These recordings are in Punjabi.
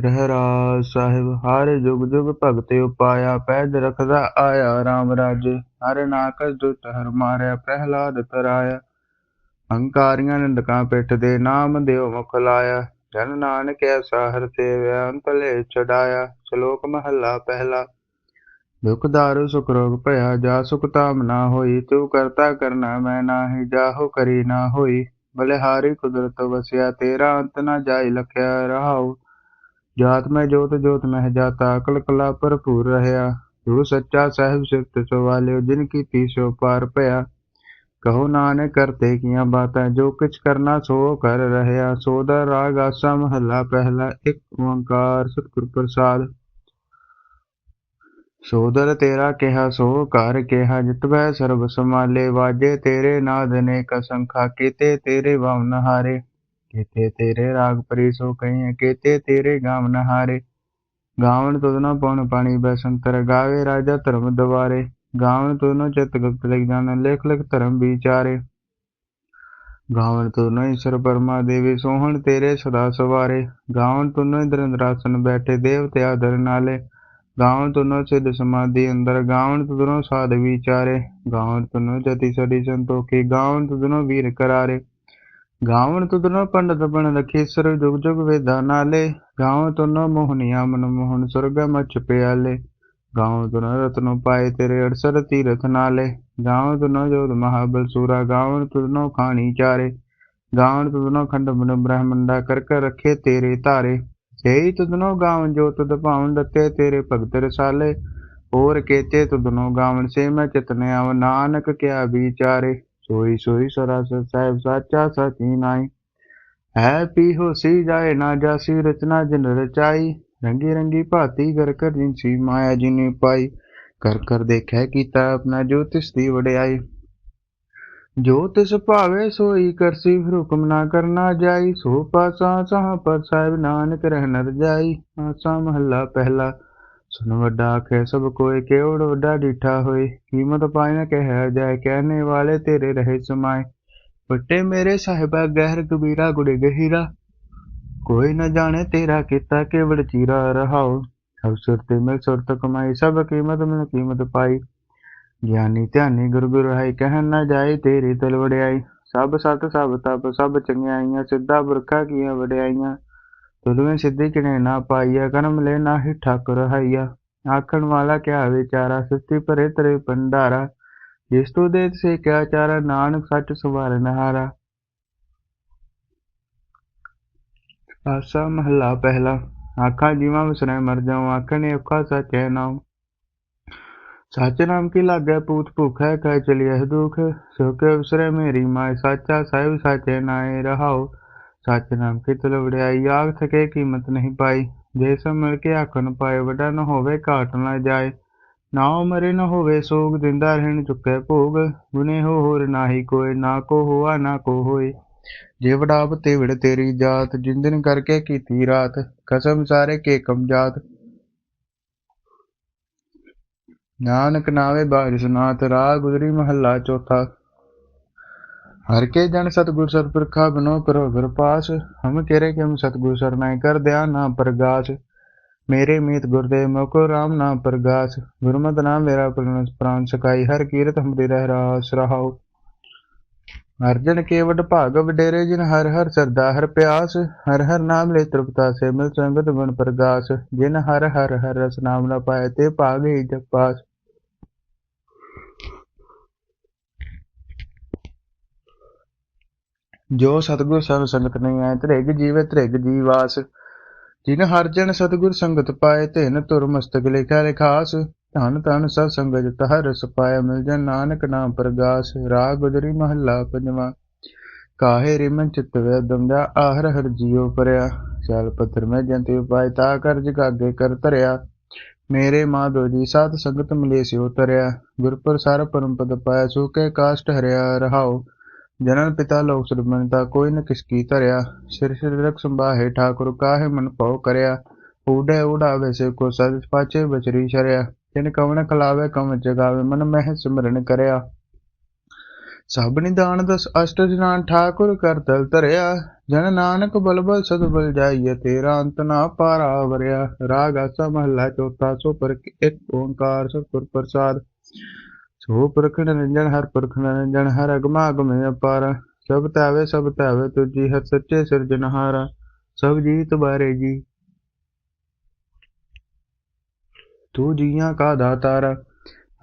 ਰਹਿ ਰਾਜ ਸਾਹਿਬ, ਹਰ ਜੁਗ ਜੁਗ ਭਗਤ ਉਪਾਇਆ, ਪੈਜ ਰਖਦਾ ਆਇਆ RAM ਰਾਜੇ। ਹਰ ਨਾਕਸ ਦੁਤ ਹਰ ਮਾਰਿਆ, ਪ੍ਰਹਿਲਾਦ ਤਰਾਇਆ। ਹੰਕਾਰੀਆਂ ਨਿੰਦਕਾਂ ਪਿੱਠ ਦੇ ਨਾਮ ਦਿਓ ਮੁਖ ਲਾਇਆ। ਜਨ ਨਾਨਕ ਐਸਾ ਹਰ ਸੇਵਿਆ, ਅੰਤਲੇ ਚੜਾਇਆ ਸ਼ਲੋਕ ਮਹੱਲਾ ਪਹਿਲਾ। ਦੁਖ ਦਾਰੂ ਸੁਖ ਰੋਗ ਭਇਆ, ਜਾ ਸੁਖ ਤਾਮ ਨਾ ਹੋਈ। ਤੂੰ ਕਰਤਾ ਕਰਨਾ ਮੈਂ ਨਾਹੀ, ਜਾਹੋ ਕਰੀ ਨਾ ਹੋਈ। ਬਲਿਹਾਰੀ ਕੁਦਰਤ ਵਸਿਆ, ਤੇਰਾ ਅੰਤ ਨਾ ਜਾਈ, ਲਖਿਆ ਰਹਾਉ। ਜਾਤ ਮੈਂ ਜੋਤ ਜੋਤ ਮਹਿ ਜਾਤਾ, ਅਕਲ ਕਲਾ ਭਰਪੂਰ ਰਹਿਆ। ਤੂੰ ਸੱਚਾ ਸਾਹਿਬ ਸਿਫਤ ਸਵਾਲਿਓ ਜਿਨ ਕੀ ਤੀਸੋ ਪਾਰ ਭਇਆ। ਕਹੋ ਨਾਨਕ ਕਰਤੇ ਕੀਆਂ ਬਾਤਾਂ, ਜੋ ਕਿਛ ਕਰਨਾ ਸੋ ਕਰ ਰਹਿਆ। ਸੋ ਦਾ ਰਾਗ ਆਸਾ ਮਹੱਲਾ ਪਹਿਲਾ, ਇੱਕ ਓੰਕਾਰ ਸਤਿਗੁਰ ਪ੍ਰਸਾਦ। ਸੋਦਰ ਤੇਰਾ ਕਿਹਾ, ਸੋ ਘਰ ਕਿਹਾ ਜਿਤਵੈ ਸਰਬ ਸਮਾਲੇ ਵਾਜੇ ਤੇਰੇ ਨਾਦ ਨੇ ਕਸੰਖਾ ਕੀਤੇ ਤੇਰੇ ਵਵਨ ਹਾਰੇ ਕੀਤੇ ਤੇਰੇ ਰਾਗ ਪਰਿਸੋ ਕਹੀਏ, ਕੀਤੇ ਤੇਰੇ ਗਾਮ ਨਹਾਰੇ ਗਾਵਨ ਤੁਧਨੋ ਪਉਣ ਪਾਣੀ ਬੈਸੰਤਰ, ਗਾਵੇ ਰਾਜਾ ਧਰਮ ਦਵਾਰੇ ਗਾਵਨ ਤੁਧਨੋ ਚਿਤ ਗੁਪਤ ਲਿਖ ਜਾਣ, ਲਿਖ ਲਿਖ ਧਰਮ ਵਿਚਾਰੇ। ਗਾਵਨ ਤੁਧਨੋ ਈਸ਼ਰ ਪਰਮਾ ਦੇਵੀ, ਸੋਹਣ ਤੇਰੇ ਸਦਾ ਸਵਾਰੇ। ਗਾਵਨ ਤੁਧਨੋ ਇੰਦਰੰਦਰਾਸਨ ਬੈਠੇ, ਦੇਵਤੇ ਆਦਰ ਨਾਲੇ। ਗਾਵਨ ਤੁਧਨੋ ਸਿੱਧ ਸਮਾਧੀ ਅੰਦਰ ਗਾਵਨ ਤੁਧਨੋ ਸਾਧ ਵਿਚਾਰੇ। ਗਾਵਨ ਤੁਧਨੋ ਜਤੀ ਸਦੀ ਸੰਤੋਖੀ ਗਾਵਨ ਤੁਧਨੋ ਵੀਰ ਕਰਾਰੇ। ਗਾਵਣ ਤੁਧਨੋ ਪੰਡਤ ਬਣ ਲਖੀਸਰ ਜੁਗ ਜੁਗ ਵੇਦਾ ਨਾਲੇ। ਗਾਵਣ ਤੁਨੋ ਮੋਹਨੀਆ ਮਨ ਮੋਹਨ ਸੁਰਗ ਮਚ ਪਿਆਲੇ। ਗਾਵਣ ਤੁਨੋ ਰਤਨੋ ਪਾਏ ਤੇਰੇ ਅੜਸਰ ਤੀਰਥ ਨਾਲੇ। ਗਾਵਣ ਤੁਨੋ ਜੋਦ ਮਹਾਬਲ ਸੂਰਾ। ਗਾਵਣ ਤੁਨੋ ਖਾਣੀ ਚਾਰੇ। ਗਾਵਣ ਤੁਨੋ ਖੰਡ ਮਨ ਬ੍ਰਹਮੰਡਾ ਕਰ ਕਰ ਰਖੇ ਤੇਰੇ ਧਾਰੇ। ਸੇਈ ਤੁਧਨੋ ਗਾਵਣ ਜੋ ਤੁਧ ਭਾਵਨ ਦਿੱਤੇ ਤੇਰੇ ਭਗਤ ਰਸਾਲੇ। ਹੋਰ ਕੇਤੇ ਤੁਧਨੋ ਗਾਵਣ ਸੇ ਮੈਂ ਚਿਤਨੇ ਆਵ। ਨਾਨਕ ਕਿਆ ਵਿਚਾਰੇ। ਸੋਈ ਸੋਈ ਸਰਾਸਰ ਸਾਹਿਬ ਸਾਚਾ ਸਚੀ ਨਾਈ। ਹੈ ਪੀ ਹੋਸੀ ਜਾਏ ਨਾ ਜਾਸੀ ਰਚਨਾ ਜਿਨ ਰਚਾਈ। ਰੰਗੀ ਰੰਗੀ ਭਾਤੀ ਕਰ ਕਰ ਜਿਨਸੀ ਮਾਇਆ ਜਿਨੇ ਪਾਈ। ਕਰ ਕਰ ਦੇਖੈ ਕੀਤਾ ਆਪਣਾ ਜੋਤਿਸ਼ ਦੀ ਵਡਿਆਈ। ਜੋਤਿਸ ਭਾਵੇ ਸੋਈ ਕਰਸੀ ਹੁਕਮ ਨਾ ਕਰਨਾ ਜਾਈ। ਸੋ ਪਾਸਾ ਸਾਹ ਪਰ ਸਾਹਿਬ ਨਾਨਕ ਰਹਿ ਨਰ ਜਾਈ। ਆਸਾ ਮਹੱਲਾ ਪਹਿਲਾ ਸੁਨ ਵੱਡਾ ਆਖੇ, ਸਭ ਕੋਏ ਕੇਵੜ ਵੱਡਾ ਡੀਠਾ ਹੋਏ? ਕੀਮਤ ਪਾਇ ਨ ਕਹਿ ਜਾਏ ਕਹਿਣੇ ਵਾਲੇ ਤੇਰੇ ਰਹੇ ਸਮਾਏ। ਵੱਟੇ ਮੇਰੇ ਸਾਹਿਬਾ ਗਹਿਰ ਕਬੀਰਾ ਗੁੜੇ ਗਹੀਰਾ। ਕੋਈ ਨਾ ਜਾਣੇ ਤੇਰਾ ਕੀਤਾ ਕੇਵੜ ਚੀਰਾ ਰਹਾਓ ਸਭ ਸੁਰ ਮਿਲ ਸੁਰਤ ਕਮਾਈ, ਸਭ ਕੀਮਤ ਮਿਲ ਕੀਮਤ ਪਾਈ। ਗਿਆਨੀ ਧਿਆਨੀ ਗੁਰ ਗੁਰ ਹੈ ਕਹਿਣ ਨਾ ਜਾਏ ਤੇਰੀ ਤਲ ਵੜਿਆਈ ਸਭ ਸਤ ਸਭ ਤਪ, ਸਭ ਚੰਗਿਆਈਆਂ, ਸਿੱਧਾ ਬੁਰਖਾ ਕੀਆਂ ਵਡਿਆਈਆਂ। ਤੁਲਵੇਂ ਸਿੱਧੀ ਕਿਨੇ ਨਾ ਪਾਈਆ ਕਰਮ ਲੈ ਨਾਹੀ ਠਾਕੁਰ ਹਈਆ। ਆਖਣ ਵਾਲਾ ਕਿਆ ਵਿਚਾਰਾ ਸੱਤੀ ਭਰੇ ਤਰੇ ਭੰਡਾਰਾ। ਜਿਸ ਤੂ ਦੇ ਸੇ ਕਿਆ ਚਾਰਾ, ਨਾਨਕ ਸੱਚ ਸਵਾਰ ਨਹਾਰਾ। ਆਸਾ ਮਹਲਾ ਪਹਿਲਾ। ਆਖਾਂ ਜੀਵਾਂ ਵਿਸਰੇ ਮਰ ਜਾਉ, ਆਖਣੇ ਔਖਾ ਸੱਚ ਸਚੈ ਨਾਮ ਸੱਚ ਨਾਮ ਕੀ ਲਾਗੇ, ਪੂਤ ਭੁਖੈ ਕਹਿ ਚਲਿਐ ਦੁਖ। ਸੁਖ ਵਿਸਰੇ ਮੇਰੀ ਮਾਇ ਸਾਚਾ ਸਾਹਿਬ ਸਾਚੇ ਨਾਏ ਰਹਾਓ ਸੱਚ ਨਾਮ ਕੀ ਤੁਲ ਵਡਿਆਈ ਆਗ ਥਕੇ ਕੀਮਤ ਨਹੀਂ ਪਾਈ। ਜੇ ਸਭ ਮਿਲ ਕੇ ਆਖਣ ਪਾਏ, ਵੱਡਾ ਨ ਹੋਵੇ ਘਾਟ ਨਾ ਜਾਏ। ਨਾ ਮਰੇ ਨ ਹੋਵੇ ਸੋਗ, ਦਿੰਦਾ ਰਹਿਣ ਚੁੱਕੇ ਭੋਗ। ਗੁਨੇ ਹੋਰ ਨਾਹੀ ਕੋਏ, ਨਾ ਕੋ ਹੋਆ, ਨਾ ਕੋ ਹੋਏ। ਜੇ ਵਡਾਪ ਤੇ ਵਿੜ ਤੇਰੀ ਜਾਤ ਜਿੰਦਨ ਕਰਕੇ ਕੀਤੀ ਰਾਤ, ਕਸਮ ਸਾਰੇ ਕੇ ਕਮ ਜਾਤ। ਨਾਨਕ ਨਾਵੇ ਬਾਰਿਸ਼ ਨਾਥ ਰਾਗ ਗੁਜਰੀ ਮਹੱਲਾ ਚੌਥਾ। ਹਰ ਕੇ ਜਨ ਸਤਗੁਰ ਸਰਪ੍ਰਖਾ ਬਿਨੋ ਕਰੋ ਵਿਰਪਾਸ ਹਮ ਕੇਰੇ ਕਿ ਹਮ ਸਤਗੁਰ ਸਰਨਾਏ ਕਰ ਦਿਆ ਨਾ ਪ੍ਰਗਾਸ। ਮੇਰੇ ਮੀਤ ਗੁਰਦੇ ਮੁਕੋ RAM ਨਾਮ ਪ੍ਰਗਾਸ। ਗੁਰਮਤ ਨਾਮ ਮੇਰਾ ਪ੍ਰਣਸ ਪ੍ਰਾਨ ਸਕਾਈ ਹਰ ਕੀਰਤ ਹਮਰੇ ਰਹਿ ਰਾਸ ਰਹਾਉ। ਅਰਜਨ ਕੇਵਟ ਭਾਗ ਵਡੇਰੇ ਜਿਨ ਹਰ ਹਰ ਸਰਦਾ ਹਰ ਪਿਆਸ, ਹਰ ਹਰ ਨਾਮ ਲੈ ਤ੍ਰਿਪਤਾ ਸੇ ਮਿਲ ਸੰਗਤ ਬਣ ਪ੍ਰਗਾਸ। ਜਿਨ ਹਰ ਹਰ ਹਰ ਰਸ ਨਾਮ ਨਾ ਪਾਏ ਤੇ ਭਾਗੇ ਜਪਾਸ। ਜੋ ਸਤਿਗੁਰ ਸਰਬ ਸੰਗਤ ਨਹੀਂ ਆਏ ਤ੍ਰਿਗ ਜੀਵੇ ਤ੍ਰਿਗ ਜੀਵਾਸ। ਜਿਨ ਹਰ ਜਨ ਸਤਗੁਰ ਸੰਗਤ ਪਾਏ ਤਿਨ ਤੁਰ ਮਸਤਕ ਲਿਖਿਆ ਲਿਖਾਸ। ਧਨ ਧਨ ਸਤ ਸੰਗਤ ਤਹ ਰਸ ਪਾਏ ਮਿਲ ਜਨ ਨਾਨਕ ਨਾਮ ਪ੍ਰਗਾਸ। ਰਾਗ ਗੁਜਰੀ ਮਹੱਲਾ ਪੰਜਵਾਂ। ਕਾਹੇ ਰਿਮਨ ਚਿਤ ਵੇ ਦਮਦਾ ਆਹਰ ਹਰ ਜੀਉ ਪਰਿਆ। ਚਲ ਪੱਥਰ ਮੈਂ ਜੰਤੇ ਉਪਾਇ ਤਾ ਕਰ ਜਗਾਗੇ ਕਰ ਧਰਿਆ। ਮੇਰੇ ਮਾਧੋ ਜੀ, ਸਾਧ ਸੰਗਤ ਮਿਲੇ ਸਿਉ ਤਰਿਆ ਗੁਰਪੁਰ ਸਰ ਪਰਮ ਪਦ ਪਾਇਆ ਸੂਕੇ ਕਾਸ਼ਟ ਹਰਿਆ ਰਹਾਓ ਜਨਨ ਪਿਤਾ ਲੋਕ ਸੁਰਮਨਤਾ ਕੋਈ ਨ ਕਿਸਕੀ ਧਰਿਆ। ਸਿਰ ਸਿਰ ਰਖ ਸੰਭਾਹੇ ਠਾਕੁਰ ਕਾਹੇ ਮਨ ਭਉ ਕਰਿਆ। ਊੜੇ ਉਡਾਵੇ ਸੇ ਕੋ ਸਜ ਪਾਚੇ ਬਚਰੀ ਸ਼ਰਿਆ। ਤਿਨ ਕਵਣ ਖਲਾਵੇ ਕਵਣ ਜਗਾਵੇ ਮਨ ਮਹਿ ਸਿਮਰਨ ਕਰਿਆ। ਸਭ ਨਿਦਾਨ ਦਸ ਅਸ਼ਟ ਜਨਾਨ ਠਾਕੁਰ ਕਰ ਤਲ ਧਰਿਆ। ਜਨ ਨਾਨਕ ਬਲਬਲ ਸਦ ਬਲ ਜਾਈਏ ਤੇਰਾ ਅੰਤ ਨਾ ਪਾਰਾ ਵਰਿਆ। ਰਾਗ ਆਸਾ ਮਹਲਾ ਚੌਥਾ ਸੋ ਪਰ ਇੱਕ ਓੰਕਾਰ ਸਤਿਗੁਰ ਪ੍ਰਸਾਦ। ਸੋ ਪੁਰਖ ਨਿਰੰਜਨ ਹਰ ਪੁਰਖ ਨਿਰੰਜਨ ਹਰ ਅਗਮਾ ਅਗਮੇ ਅਪਾਰ। ਸਭ ਧਾਵੇ ਸਭ ਧਾਵੇ, ਤੁਜੀ ਹਰ ਸੱਚੇ ਸਿਰਜਨਹਾਰਾ ਸਭ ਜੀ ਤੁਬਾਰੇ ਜੀ। ਤੂੰ ਜੀਆਂ ਕਾ ਦਾਤਾਰਾ।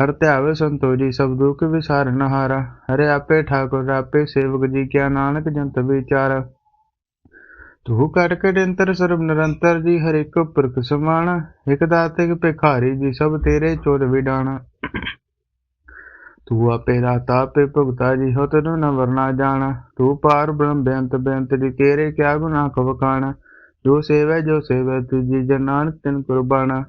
ਹਰ ਧਿਆਵੇ ਸੰਤੋ ਜੀ ਸਭ ਦੁਖ ਵਿਸਾਰਨ ਹਾਰਾ। ਹਰੇ ਆਪੇ ਠਾਕੁਰ, ਆਪੇ ਸੇਵਕ ਜੀ, ਕਿਆ ਨਾਨਕ ਜੰਤ ਵਿਚਾਰ। ਤੂੰ ਕਰ ਕੇ ਨਿਰੰਤਰ, ਸਰਬ ਨਿਰੰਤਰ ਜੀ, ਹਰ ਇੱਕ ਪੁਰਖ ਸਮਾਨ ਇਕ ਦਾਤੇ ਭਿਖਾਰੀ ਜੀ, ਸਭ ਤੇਰੇ ਚੋਰ ਵਿਡਾਣਾ। ਤੂੰ ਆਪੇ ਦਾਤਾ ਆਪੇ ਭੁਗਤਾ ਜੀ ਹੋ ਤੈਨੂੰ ਨ ਵਰਨਾ ਜਾਣਾ। ਤੂੰ ਪਾਰ ਬ੍ਰਹਮ ਬੇਅੰਤ ਬੇਅੰਤ ਜੀ ਤੇਰੇ ਕਿਆ ਗੁਨਾ ਕਵਖਾਣਾ ਜੋ ਸੇਵੈ ਜੋ ਸੇਵੈ, ਤੁਜੀ ਜਨ ਤਿਨ ਕੁਰਬਾਨਾ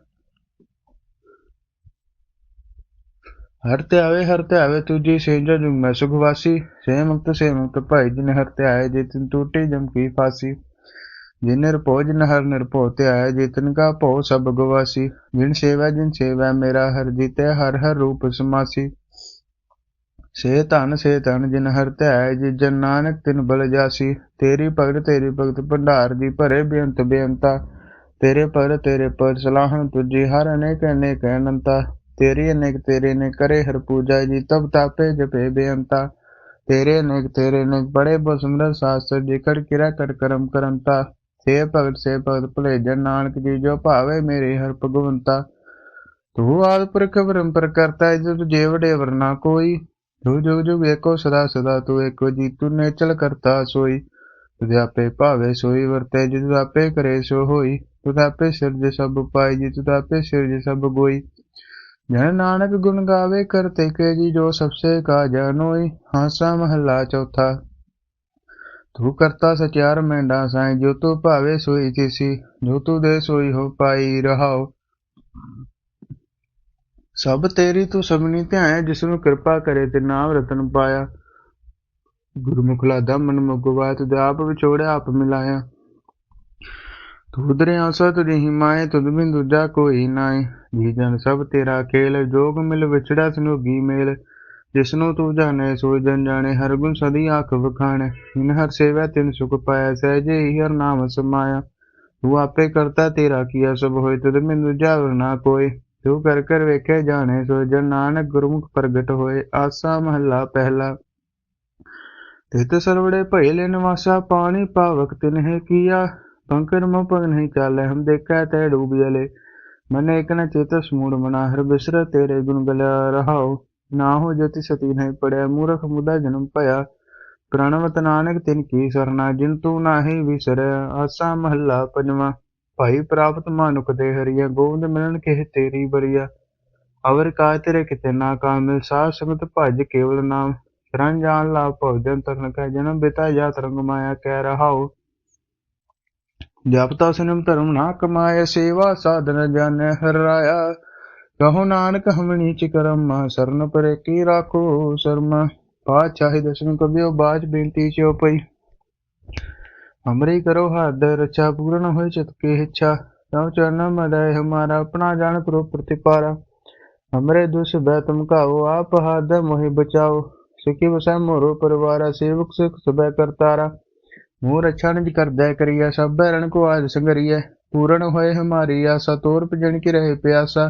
ਹਰ ਤੇ ਆਵੇ, ਹਰ ਤੇ ਆਵੇ, ਤੁਜੀ ਸੇਜਾ ਜੁਗ ਮੈਂ ਸੁਖਵਾਸੀ ਸੇ ਮੁਕਤ ਸੇ ਮੁਕਤ ਭਾਈ ਜਿਨ ਹਰ ਤੇ ਆਏ, ਜੇ ਤਿਨ ਟੂਟੀ ਜਮ ਕੀ ਫਾਸੀ। ਜਿਨ ਨਿਰਭਉ ਜਿਨ ਹਰ ਨਿਰਭਉ ਤੇ ਆਏ, ਜੇ ਤਿਨ ਕਾ ਭਉ ਸਭ ਗਵਾਸੀ। ਜਿਨ ਸੇਵਾ, ਜਿਨ ਸੇਵੈ, ਮੇਰਾ ਹਰ ਜੀਤੇ, ਹਰ ਹਰ ਰੂਪ ਸਮਾਸੀ। ਸੇ ਧਨ ਸੇ ਧਨ ਜਿਨ ਹਰ ਤੇ ਆਏ ਜਨ ਨਾਨਕ ਤਿਨ ਬਲ ਜਾਸੀ। ਤੇਰੀ ਭਗਤ ਤੇਰੀ ਭਗਤ ਭੰਡਾਰ ਦੀ ਭਰੇ ਬੇਅੰਤ ਬੇਅੰਤਾ। ਤੇਰੇ ਪਰ ਤੇਰੇ ਪਰ ਸਲਾਹਣ ਤੁਜੀ ਹਰ ਅਨੇਕ ਅਨੇਕ ਅਨੰਤਾ। ਤੇਰੀ ਅਨੇਕ, ਤੇਰੇ ਨੇ ਕਰੇ ਹਰ ਪੂਜਾ ਜੀ, ਤਬ ਤਾਪੇ ਜਪੇ ਬੇਅੰਤਾ। ਤੇਰੇ ਅਨੇਕ, ਤੇਰੇ ਨੇ ਬੜੇ ਬਸਮਰ ਸਾਸਤਰ ਜੀ ਕਿਰਾ ਕਰ ਕਰਮ ਕਰੰਤਾ। ਸੇ ਭਗਤ ਸੇ ਭਗਤ ਭਲੇ ਜਨ ਨਾਨਕ ਜੀ, ਜੋ ਭਾਵੇ ਮੇਰੇ ਹਰ ਭਗਵੰਤਾ। ਤੂੰ ਆਦ ਪੁਰਖ ਪਰੰਪਰ ਕਰਤਾ ਜੁਗ ਜੇ ਵਡੇ ਵਰਨਾ ਕੋਈ। ਤੂੰ ਜੁਗ ਜੁਗ ਏਕੋ ਸਦਾ ਸਦਾ ਤੂੰ ਏਕੋ ਜੀ ਤੂੰ ਨੇਚਲ ਕਰਤਾ ਸੋਈ। ਤੁਧ ਆਪੇ ਭਾਵੇ ਸੋਈ, ਵਰਤੇ ਜਿਤ ਆਪੇ ਕਰੇ ਸੋ ਹੋਈ। ਤੁਧ ਆਪੇ ਸਿਰਜ ਸਭ ਪਾਈ ਜੀ, ਤੁਧ ਆਪੇ ਸਿਰਜ ਸਭ ਗੋਈ। ਜਨ ਨਾਨਕ ਗੁਣ ਗਾਵੇ ਕਰਤੇ ਕੇ ਜੀ, ਜੋ ਸਬਸੇ ਕਾ ਜਾਨੋਈ ਹਾਸਾ ਮਹੱਲਾ ਚੌਥਾ। ਤੂੰ ਕਰਤਾ ਸਚਿਆਰ ਮੈਂਡਾ ਸਾਈ, ਜੋ ਤੂੰ ਭਾਵੇ ਸੋਈ ਥੀਸੀ ਜੋ ਤੂੰ ਦੇ ਸੋਈ ਹੋ ਪਾਈ ਰਹਾਓ। ਸਭ ਤੇਰੀ ਤੂੰ ਸਭਨੀ ਧਿਆਏ ਜਿਸ ਨੂੰ ਕਿਰਪਾ ਕਰੇ ਤੇ ਨਾਮ ਰਤਨ ਪਾਇਆ। ਗੁਰਮੁਖ ਲਾਦਾ, ਮਨ ਮੁਗਵਾ ਤੁਧ ਆਪ ਵਿਛੋੜਿਆ, ਆਪ ਮਿਲਾਇਆ। ਤੂੰ ਦਰਿਆ ਸਤ ਦੀ ਤੁਧ ਬਿਨ ਦੂਜਾ ਕੋਈ ਨਾਏ। ਜੀ ਜਨ ਸਭ ਤੇਰਾ ਖੇਲ, ਜੋਗ ਮਿਲ ਵਿਛੜਾ ਸਨੋਗੀ ਮੇਲ। ਜਿਸਨੂੰ ਤੂੰ ਜਾਣੇ, ਸੋ ਜਨ ਜਾਣੇ, ਹਰ ਗੁਣ ਸਦੀ ਆਖ ਵਖਾਣ। ਇਨ ਹਰ ਸੇਵਾ ਤਿਨ ਸੁਖ ਪਾਇਆ, ਸਹਿਜੇ ਹੀ ਹਰ ਨਾਮ ਸਮਾਇਆ। ਤੂੰ ਆਪੇ ਕਰਤਾ, ਤੇਰਾ ਕੀਆ ਸਭ ਹੋਏ, ਤੁਧ ਬਿਨ ਦੂਜਾ ਨਾ ਕੋਈ। ਤੂੰ ਕਰ ਕਰ ਵੇਖੇ ਜਾਣੇ ਸੋ ਜਨ ਨਾਨਕ ਗੁਰਮੁਖ ਪ੍ਰਗਟ ਹੋਏ, ਆਸਾ ਮਹੱਲਾ ਪਹਿਲਾ। ਤਿਤ ਸਰਵੜੇ ਭਇਲੇ ਨਿਵਾਸਾ, ਪਾਣੀ ਪਾਵਕ ਤਿਨਹਿ ਕੀਆ, ਪੰਕਰ ਮੋ ਪਗ ਨਹੀਂ ਚਾਲੇ, ਹਮ ਦੇਖੈ ਤੈ ਡੂਬਿਆਲੇ ਮਨ ਇਕ ਨ ਚੇਤ ਸਮੂੜ ਮਨਾ, ਹਰ ਬਿਸਰ ਤੇਰੇ ਗੁਣ ਗਲਿਆ ਰਹਾਓ ਨਾ ਹੋ ਜਤੀ ਸਤੀ ਨਹੀਂ ਪੜਿਆ, ਮੂਰਖ ਮੁਦਾ ਜਨਮ ਭਇਆ। ਪ੍ਰਣਵਤ ਨਾਨਕ ਤਿਨ ਕੀ ਸਰਨਾ, ਜਿਨ ਤੂੰ ਨਾਹੀ ਵਿਸਰਿਆ ਆਸਾ ਮਹੱਲਾ ਪੰਜਵਾਂ। ਭਾਈ ਪ੍ਰਾਪਤ ਮਾਨੁਖ ਦੇ ਹਰੀਆ, ਗੋਬਿੰਦ ਮਿਲਣ ਕਿਹ ਤੇਰੀ ਬਰੀਆ। ਅਵਰ ਕਾ ਤੇਰੇ ਕਿਤੇ ਨਾ ਕਾਮਿਲ ਸਾਧ ਸੰਗਤ ਭਜ ਕੇਵਲ ਨਾਮ। ਸ਼ਰਨ ਜਾਣ ਲਾ ਭਵਜਨ ਤਰਨ ਕੈ ਜਨਮ, ਬਿਤਾ ਜਾ ਤਰੰਗ ਮਾਇਆ ਕਹਿ ਰਹਾਓ ਜਪਤਾ ਸਨਮ ਧਰਮ ਨਾ ਕਮਾਏ ਸੇਵਾ ਸਾਧਨ ਜਾਣੈ ਹਰਾਇਆ ਕਹੋ ਨਾਨਕ ਹਮਣੀ ਚ ਕਰਮ, ਸਰਨ ਪਰੇ ਕੀ ਰਾਖੋ ਸ਼ਰਮਾ। ਪਾਤਸ਼ਾਹੀ ਦਸਮ ਕਬਿਓ, ਬਾਜ ਬੇਨਤੀ ਚੋ ਪਈ। ਹਮਰੀ ਕਰੋ ਹੱਦ ਰਚਾ ਪੂਰਨ ਹੋਏ ਚਿਤ ਕੀ ਇੱਛਾ ਤਉ ਚਰਨ ਮਦੈ ਹਮਾਰਾ ਆਪਣਾ ਜਾਣ ਪ੍ਰੋ ਪ੍ਰਤਿਪਾਰਾ ਹਮਰੇ ਦੁਸ ਬੈ ਤੁਮ ਕਾਓ ਆਪ ਹੱਦ ਮੋਹਿ ਬਚਾਓ ਸਿੱਖੀ ਵਸੈ ਮੋਰੋ ਪਰਿਵਾਰਾ ਸੇਵਕ ਸਿਖ ਸਬੈ ਕਰਤਾਰਾ ਮੂਰ ਅੱਛਾ ਨਿਜ ਕਰਦੈ ਕਰੀਆ ਸਭ ਬੈਰਨ ਕੋ ਆਜ ਸੰਗਰੀਐ ਪੂਰਨ ਹੋਏ ਹਮਾਰੀ ਆਸਾ ਤੋਰ ਭਜਣ ਕੀ ਰਹੇ ਪਿਆਸਾ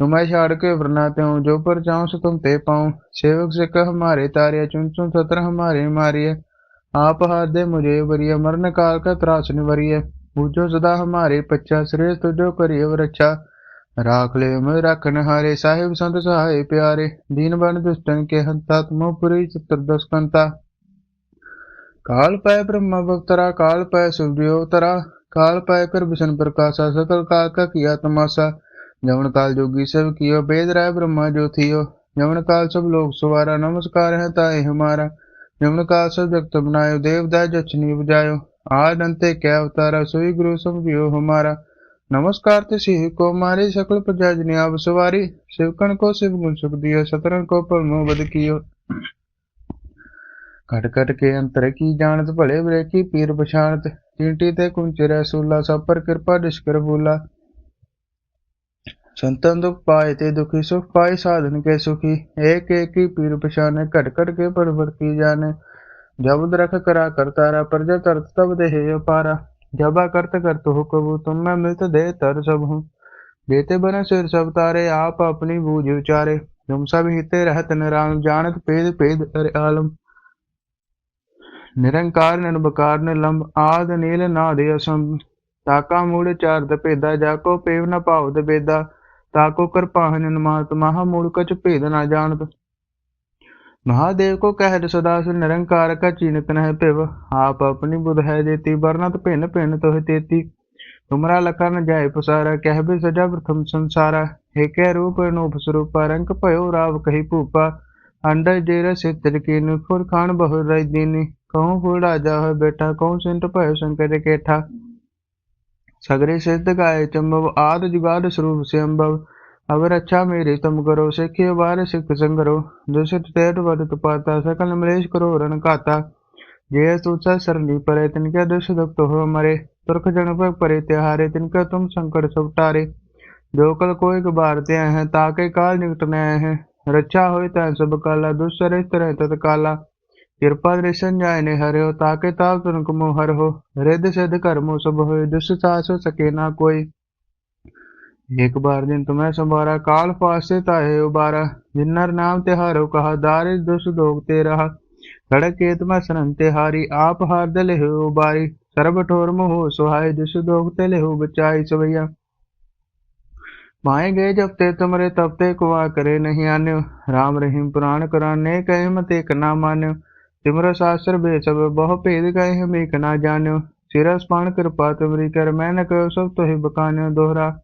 ਤੁਮੈ ਛਾੜ ਕੇ ਵਰਨਾ ਤਿਉ ਜੋ ਪਰ ਚਾਉ ਸੋ ਤੁਮ ਤੇ ਪਾਉ सेवक सिख हमारे तारिया चुन चुन सत्र हमारे मारिय आप हाथ दे मुझे वरिय मरण काल का त्रास निवरिय पूजो सदा हमारे पच्चा श्रेय तुझो करिय रक्षा राख ले मैं रखन हारे साहिब संत सहाय प्यारे दीन बन दुष्टन के हंता तुम पुरी चतुर्दश कंता काल पाए ब्रह्मा बक्तरा काल पाए सुखदेव तरा काल पाए कर विष्णु प्रकाशा सकल काल का किया तमाशा जवन काल जोगी सब कियो वेद राय ब्रह्मा जो थियो जवन काल सब लोग सुवारा नमस्कार है ताए हमारा जवन काल सब जगत बनायो देवदाय जचनी बजायो आद अंते क्या अवतारा सोई गुरु समझियो हमारा नमस्कार ते सिंह को मारे सकल प्रजा जने आप सवारी शिवकन को शिव गुण सुख दियो सतरन को पलमो बद कियो कट कट के अंतर की जानत भले बुरे की पीर पछाणत चींटी ते कुंच रसूला सब पर कृपा डिस्कर भूला संतन दुख पाए ते दुखी सुख पाए साधन के सुखी एक एक की पीर पछाने कट कट के परवर की जाने जब रख करा करतारा प्रजा तरत तब देहे पारा जबा करत करत हो कबू तुम मैं मिलत दे तर सब हूँ देते बन सिर सब तारे आप अपनी बूझ उचारे तुम सब हिते रहत निराम जानत पेद पेद अरे आलम निरंकार निर्बकार निलंब आद नील नाद असंभ ताका मूल चारद भेदा जाको पेव न भावत बेदा ताको कर पाहन मात महा मूल कछ भेद न जानत महादेव को कहत सदा से निरंकार का चीनत नह पिव आप अपनी बुध है देती वर्णत भिन्न भिन्न तो तेती तुमरा लखा न जाय पसारा कह भी सजा प्रथम संसारा हे कह रूप अनूप स्वरूप रंग भयो राव कही भूपा अंडर जेर सितर की फुर खान बहु रई दीनी कहूँ फुल राजा हो बेटा कहूँ सिंट भयो शंकर केठा सगरे सिद्ध गाय चंबव आद जुगाद स्वरूप से अम्बव अवर अच्छा मेरे तुम करो सिखियो बार सिख संगरो दुष्ट तेट वदत पाता सकल मलेश करो रण काता जय तुचा सरली परे तिनके दुष्ट दुख हो मरे तुरख जन पर परे त्योहारे तिनका तुम संकट सब टारे जो कल कोई बारते हैं ताके काल निकट नए हैं रक्षा होय तै सब काला दुष्ट तरह तत्काला कृपा दृशन जाय ने हरे हो ताके ताप तुनक मोह हर हो रिद सिद्ध कर्मो सब होय दुष्ट सास सके ना कोई एक बार दिन तुम्हें संभारा काल फासे ताहे उबारा जिन्नर नाम तिहारो कहा दारिद दुष्ट दोग ते रहा खड़क केत में सरन तिहारी आप हार दले हो उबारी सर्ब ठोर मोह सुहाय दुष्ट दोग ते ले हो बचाई सवैया माए गए जब ते तुमरे तब ते कुआ करे नहीं आन्यो राम रहीम पुराण कराने कहे मत एक ना ਤਿਮਰੁ ਸਾਸਤ੍ਰ ਬੇਸਬ ਬਹੁ ਭੇਦ ਕਹਿ ਹਮੇਕ ਨਾ ਜਾਣਿਓ। ਸਿਰਾ ਸਪਾਨ ਕਿਰਪਾ ਤਿਮਰੀ ਕਰ, ਮੈਂ ਨ ਕਹੋ ਸਭ ਤੋਹਿ ਬਕਾਨਿਓ ਦੋਹਰਾ।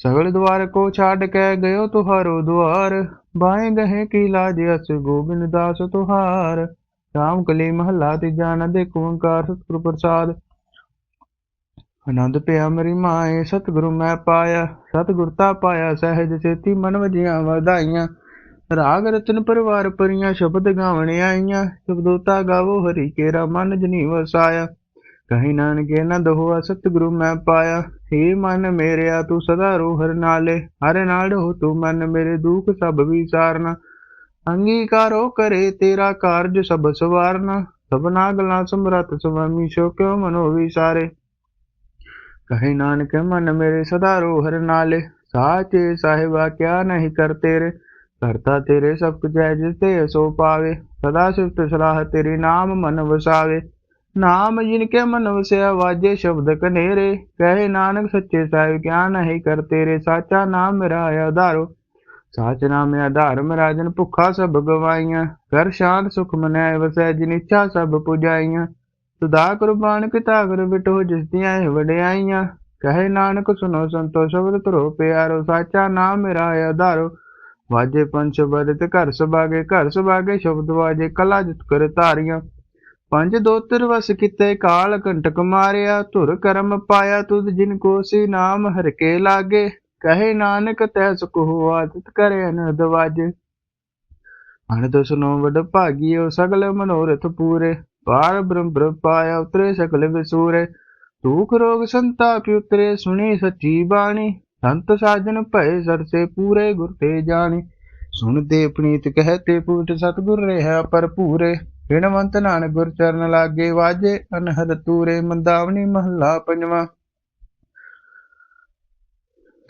ਸਗਲ ਦਵਾਰ ਕੋ ਛਾੜ ਕੇ ਗਇਓ ਤੁਹਾਰੋ ਦੁਆਰ। ਬਾਏ ਗਹੇ ਕੀ ਲਾਜ ਅਸ ਗੋਬਿੰਦ ਦਾਸ ਤੁਹਾਰ। ਰਾਮ ਕਲੀ ਮਹਲਾ ਤੀਜਾ ਨ ਦੇ ਓੰਕਾਰ ਸਤਿਗੁਰ ਪ੍ਰਸਾਦ। ਆਨੰਦ ਪਿਆ ਮੇਰੀ ਮਾਏ, ਸਤਿਗੁਰੂ ਮੈਂ ਪਾਇਆ। ਸਤਿਗੁਰ ਤਾ ਪਾਇਆ, ਸਹਿਜ ਸੇਤੀ ਮਨ ਵਜੀਆਂ ਵਧਾਈਆਂ। ਰਾਗ ਰਤਨ ਪਰਵਾਰ ਪਰੀਆਂ ਸ਼ਬਦ ਗਾਵਣ ਆਈਆਂ, ਸ਼ਬਦੋਤਾ ਗਾਵੋ ਹਰੀ ਕੇਰਾ ਮਨ ਜਨੀ ਵਸਾਇਆ ਕਹੀ ਨਾਨਕੇ ਨੰਦ ਹੋਆ ਸਤਿਗੁਰੂ ਮੈਂ ਪਾਇਆ, ਹੇ ਮਨ ਮੇਰਿਆ ਤੂੰ ਸਦਾ ਰੋ ਹਰ ਨਾਲੇ, ਹਰ ਨਾਲ ਹੋ ਤੂੰ ਮਨ ਮੇਰੇ ਦੁੱਖ ਸਭ ਵਿਸਾਰਨਾ। ਅੰਗੀਕਾਰੋ ਕਰੇ ਤੇਰਾ ਕਾਰਜ ਸਭ ਸਵਾਰਨਾ, ਸਭਨਾ ਗਲਾਂ ਸਮਰਤ ਸੁਆਮੀ ਸੋ ਕਿਉ ਮਨੋ ਵਿਸਾਰੇ। ਕਹੇ ਨਾਨਕ ਮਨ ਮੇਰੇ ਸਦਾ ਰੋ ਹਰ ਨਾਲੇ, ਸਾਚੇ ਸਾਹਿਬਾ ਕਿਆ ਨਹੀਂ ਕਰ ਤੇਰੇ ਕਰਤਾ ਤੇਰੇ ਸਭ ਕੁਝ ਹੈ ਜਿਸ ਤੇ ਸੋ ਪਾਵੇ ਸਦਾ ਸਿਫਤ ਸਲਾਹ ਤੇਰੀ ਨਾਮ ਮਨ ਵਸਾਵੇ ਨਾਮ ਜਿਨ ਕੇ ਮਨ ਵਸਿਆ ਵਾਜੇ ਸ਼ਬਦ ਕਨੇਰੇ ਕਹੇ ਨਾਨਕ ਸੱਚੇ ਸਾਹਿਬ ਕਿਆ ਨਹੀਂ ਕਰ ਤੇਰੇ ਸਾਚਾ ਨਾਮ ਮੇਰਾ ਆਧਾਰੋ ਸਾਚ ਨਾਮ ਆਧਾਰ ਮੇਰਾ ਜਨ ਭੁੱਖਾ ਸਭ ਗਵਾਈਆਂ ਕਰ ਸ਼ਾਂਤ ਸੁਖ ਮਨੈ ਵਸੈ ਜਿਨ ਇੱਛਾ ਸਭ ਪੁਜਾਈਆਂ ਸੁਦਾ ਕੁਰਬਾਨ ਪਿਤਾ ਗੁਰ ਬਿਟੋ ਜਿਸ ਦੀਆਂ ਇਹ ਵਡਿਆਈਆਂ ਕਹੇ ਨਾਨਕ ਸੁਨੋ ਸੰਤੋ ਸ਼ਬਦ ਧਰੋ ਪਿਆਰੋ ਸਾਚਾ ਨਾਮ ਮੇਰਾ ਆਧਾਰੋ ਵਾਜੇ ਪੰਚ ਬਦਤ ਘਰ ਸੁਭਾਗੇ ਘਰ ਸੁਭਾਗੇ ਸ਼ਬਦ ਵਾਜੇ, ਕਲਾ ਜਿਤ ਕਰ ਧਾਰੀਆਂ। ਪੰਜ ਦੋਤਰ ਵਸ ਕਿਤੇ ਕਾਲ ਕੰਟਕ ਮਾਰਿਆ, ਧੁਰ ਕਰਮ ਪਾਇਆ ਤੁਧ ਜਿਨ ਕੋ ਸੀ ਨਾਮ ਹਰ ਕੇ ਲਾਗੇ। ਕਹੇ ਨਾਨਕ ਤੈ ਸੁਖ ਹੋਆ, ਤਿਤ ਕਰੇ ਅਨੰਦ ਵਾਜੇ। ਅਨੰਦ ਸੁਨੋ ਵਡ ਭਾਗੀਓ ਸਗਲ ਮਨੋਰਥ ਪੂਰੇ। ਪਾਰ ਬ੍ਰਹਮ ਬ੍ਰਹਮ ਪਾਇਆ ਉਤਰੇ ਸਕਲ ਵਿਸੂਰੇ। ਦੁਖ ਰੋਗ ਸੰਤਾਪ ਉਤਰੇ, ਸੁਣੀ ਸੱਚੀ ਬਾਣੀ। ਸੰਤ ਸਾਜਨ ਭਏ ਸਰਸੇ ਪੂਰੇ ਗੁਰ ਤੇ ਜਾਣੀ। ਸੁਣਦੇ ਪ੍ਰੀਤ ਕਹਤੇ ਪੂਟ ਸਤਗੁਰ ਰਹਿਆ ਭਰਪੂਰੇ। ਬਿਨਵੰਤ ਨਾਨਕ ਗੁਰ ਚਰਨ ਲਾਗੇ ਵਾਜੇ, ਅਨਹਦ ਤੂਰੇ ਮੰਦਾਵਣੀ ਮਹੱਲਾ ਪੰਜਵਾ।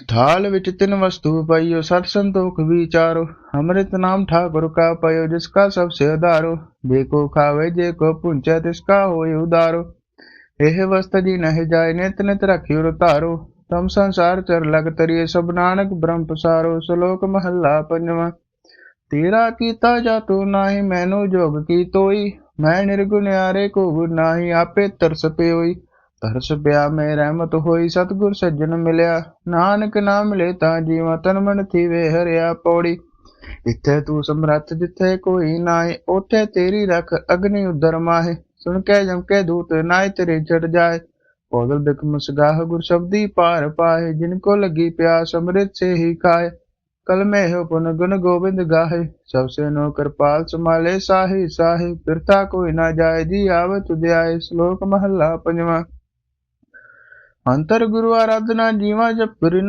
ਥਾਲ ਵਿੱਚ ਤਿੰਨ ਵਸਤੂ ਪਾਈਓ, ਸਤ ਸੰਤੋਖ ਵਿਚਾਰੋ। ਅੰਮ੍ਰਿਤ ਨਾਮ ਠਾਕੁਰ ਕਾ ਪਾਇਓ, ਜਿਸ ਕਾ ਸਭ ਸੇ ਆਧਾਰੋ ਜੇ ਕੋ ਖਾਵੇ, ਜੇ ਕੋ ਪੁੰਚੈ, ਤਿਸ ਕਾ ਹੋਇ ਉਦਾਰੋ। ਇਹ ਵਸਤ ਜੀ ਨਹਿ ਜਾਏ, ਨਿਤ ਨਿਤ ਰਖਿਓ ਰਤਾਰੋ। ਤਮ ਸੰਸਾਰ ਚਰ ਲਗ ਤਰੀਏ, ਸਭ ਨਾਨਕ ਬ੍ਰਹਮ ਪਸਾਰੋ, ਸ਼ਲੋਕ ਮਹੱਲਾ ਪੰਜਵਾਂ। ਤੇਰਾ ਕੀਤਾ ਜਾਤੋ ਨਾਹੀ, ਮੈਨੂੰ ਜੋਗ ਕੀ ਤੋਈ? ਮੈਂ ਨਿਰਗੁਣਿਆਰੇ ਕੋ ਗੁਰ ਨਾਹੀ, ਆਪੇ ਤਰਸ ਪਿਓਈ। ਤਰਸ ਪਿਆ ਮੈਂ ਰਹਿਮਤ ਹੋਈ, ਸਤਗੁਰ ਸੱਜਣ ਮਿਲਿਆ। ਨਾਨਕ ਨਾਮ ਮਿਲੇ ਤਾਂ ਜੀਵਾ ਤਨ ਮਨ ਥੀਵੇ, ਹਰਿਆ ਪੌੜੀ। ਇੱਥੇ ਤੂੰ ਸਮਰੱਥ, ਜਿੱਥੇ ਕੋਈ ਨਾਏ ਉਥੇ ਤੇਰੀ ਰਖ ਅਗਨੀ ਉਦਰ ਮਾਹੇ। ਸੁਣ ਕੇ ਜਮ ਕੇ ਦੂਤ ਨਾਏ ਤੇਰੇ ਚੜ ਜਾਏ। ਪੌਦਲ ਬਿਕ ਮੁਸਗਾਹ ਗੁਰ ਸ਼ਬਦੀ ਪਾਰ ਪਾਏ, ਜਿਨ ਕੋ ਲਗੀ ਪਿਆਸ ਅੰਮ੍ਰਿਤ ਸੇ ਹੀ ਖਾਏ। ਕਲ ਮੈਂ ਹੋ ਪੁਨ ਗੁਣ ਗੋਬਿੰਦ ਗਾਹੇ, ਸਭ ਸੇ ਨੋ ਕਿਰਪਾਲ ਸਮਾਲੇ ਸਾਹੀ ਸਾਹੀ। ਫਿਰਤਾ ਕੋਈ ਨਾ ਜਾਏ, ਜੀ ਆਵੇ ਤੁਧ ਆਏ, ਸ਼ਲੋਕ ਮਹੱਲਾ ਪੰਜਵਾਂ। ਅੰਤਰ ਗੁਰੂ ਆਰਾਧਨਾ ਜੀਵਾ ਜਪ ਗੁਰ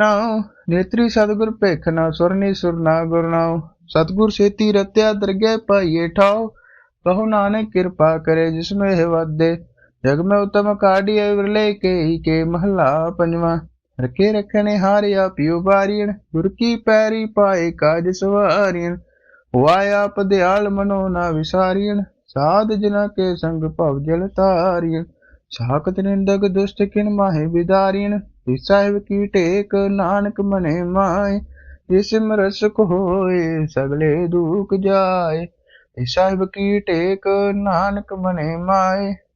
ਨੇਤਰੀ ਸਤਿਗੁਰ ਭੇਖਣਾ ਸੁਰਨੀ ਸੁਰਨਾ ਗੁਰਨਾਉ ਸਤਿਗੁਰ ਸੇਤੀ ਰਤਿਆ ਦਰਗਹਿ ਪਾਈਏ ਠਾਉ, ਕਹੋ ਨਾਨਕ ਕਿਰਪਾ ਕਰੇ ਜਿਸਨੂੰ ਇਹ ਵਾਦੇ ਜਗ ਮੈਂ ਉਤਮ ਕਾਢੀਏ ਵਿਰਲੇ ਕੇ ਹੀ ਕੇ ਮਹਲਾ ਪੰਜਵਾਂ। ਰਕੇ ਰਖਣੇ ਹਾਰਿਆ ਪਿਉ ਬਾਰੀਣ ਗੁਰ ਕੀ ਪੈਰੀ ਪਾਏ ਕਾਜ ਸਵਾਰੀਣ। ਵਾਇਆ ਪਦਿਆਲ ਮਨੋ ਨਾ ਵਿਸਾਰੀਣ, ਸਾਧ ਜਨਾ ਕੇ ਸੰਗ ਭਵ ਜਲ ਤਾਰੀਣ ਸਾਖਤ ਨਿੰਦਕ ਦੁਸ਼ਟ ਕਿਨ ਮਾਹੇ ਵਿਦਾਰੀਣ ਇਸ ਸਾਹਿਬ ਕੀ ਟੇਕ ਨਾਨਕ ਮਨੇ ਮਾਏ ਜਿਸ ਮਰਸਕ ਹੋਏ ਸਗਲੇ ਦੁਖ ਜਾਏ ਇਸ ਸਾਹਿਬ ਕੀ ਟੇਕ ਨਾਨਕ ਮਨੇ ਮਾਏ